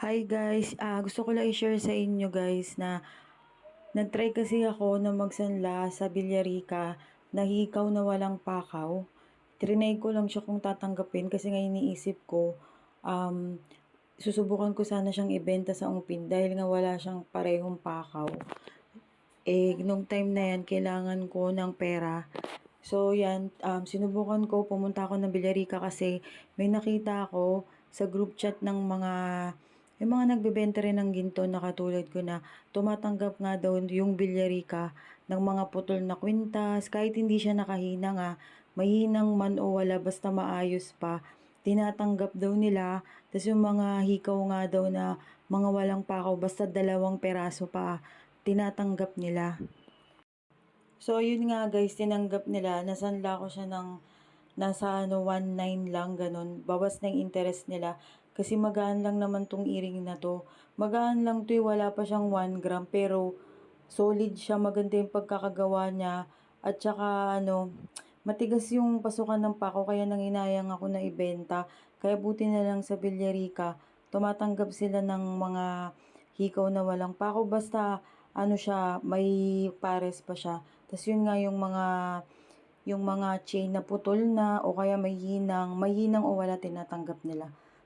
Hi guys, ah gusto ko lang i-share sa inyo guys na nag-try kasi ako na magsanla sa Villarica na hikaw na walang pakaw. Trinay ko lang siya kung tatanggapin kasi nga iniisip ko um, susubukan ko sana siyang ibenta sa Ungpin dahil nga wala siyang parehong pakaw. Eh, nung time na yan, kailangan ko ng pera. So, yan, um, sinubukan ko, pumunta ako ng Villarica kasi may nakita ako sa group chat ng mga yung mga nagbebenta rin ng ginto na katulad ko na tumatanggap nga daw yung Villarica ng mga putol na kwintas, kahit hindi siya nakahina nga, mahinang man o wala basta maayos pa, tinatanggap daw nila. Tapos yung mga hikaw nga daw na mga walang pakaw, basta dalawang peraso pa, tinatanggap nila. So, yun nga guys, tinanggap nila. Nasanla ko siya ng nasa ano, 1.9 lang, ganun. Bawas yung interest nila. Kasi magaan lang naman tong earring na to. Magaan lang to eh, wala pa siyang 1 gram. Pero, solid siya, maganda yung pagkakagawa niya. At saka, ano, matigas yung pasukan ng pako, kaya nanginayang ako na ibenta. Kaya buti na lang sa Villarica, tumatanggap sila ng mga hikaw na walang pako. Basta, ano siya, may pares pa siya. Tapos yun nga yung mga yung mga chain na putol na o kaya may hinang, may hinang o wala tinatanggap nila.